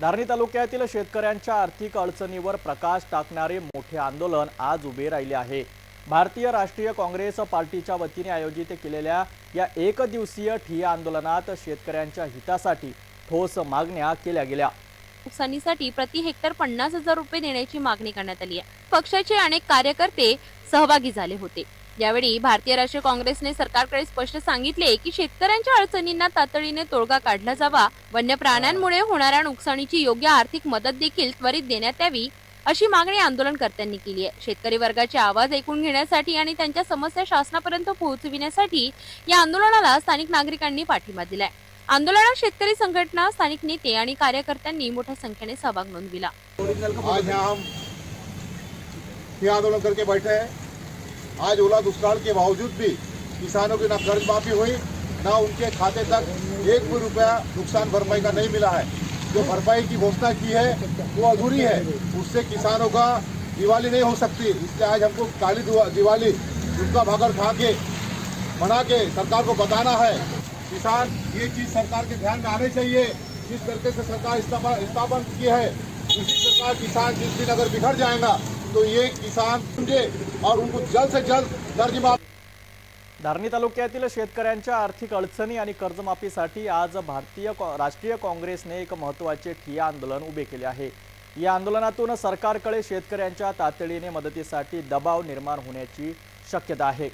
धारणी तालुक्यातील शेतकऱ्यांच्या आर्थिक अडचणीवर प्रकाश टाकणारे मोठे आंदोलन आज उभे राहिले आहे. भारतीय राष्ट्रीय काँग्रेस पार्टीच्या वतीने आयोजित केलेल्या या एक दिवसीय ठिय्या आंदोलनात शेतकऱ्यांच्या हितासाठी ठोस मागण्या केल्या गेल्या. नुकसानीसाठी प्रति हेक्टर पन्नास हजार रुपये देण्याची मागणी करण्यात आली आहे. पक्षाचे अनेक कार्यकर्ते सहभागी झाले होते. यावेळी भारतीय राष्ट्रीय काँग्रेसने सरकारकडे स्पष्ट सांगितले की शेतकऱ्यांच्या अडचणींना तातडीने तोडगा काढला जावा. वन्य प्राण्यांमुळे होणाऱ्या नुकसानीची योग्य आर्थिक मदत देखील त्वरित देण्यात यावी अशी मागणी आंदोलनकर्त्यांनी केली आहे. शेतकरी वर्गाचे आवाज ऐकून घेण्यासाठी आणि त्यांच्या समस्या शासनापर्यंत पोहोचविण्यासाठी या आंदोलनाला स्थानिक नागरिकांनी पाठिंबा दिलाय. आंदोलनात शेतकरी संघटना स्थानिक नेते आणि कार्यकर्त्यांनी मोठ्या संख्येने सहभाग नोंदविला. आज हम ये आंदोलन करके बैठे हैं आज ओला दुष्काल के बावजूद भी किसानों की ना कर्ज माफ़ी हुई, ना उनके खाते तक एक भी रुपया नुकसान भरपाई का नहीं मिला है। जो भरपाई की घोषणा की है, वो अधूरी है। उससे किसानों का दिवाली नहीं हो सकती। इसलिए आज हमको काली दिवाली उनका भागर खा के, बना के सरकार को बताना है। किसान, ये चीज़ सरकार के ध्यान में आने चाहिए। जिस तरीके से सरकार स्थापना की है, उसी प्रकार किसान जिस दिन अगर बिखर जाएगा तो ये किसान समझे और उनको जल्द से जल्द कर्ज धारणी तालुक्यातील शेतकऱ्यांच्या आर्थिक अडचणी आणि कर्जमाफीसाठी आज भारतीय राष्ट्रीय काँग्रेसने एक महत्त्वाचे ठिय्या आंदोलन उभे केले आहे. या आंदोलनातून सरकारकडे शेतकऱ्यांच्या तातडीने मदतीसाठी दबाव निर्माण होण्याची शक्यता आहे.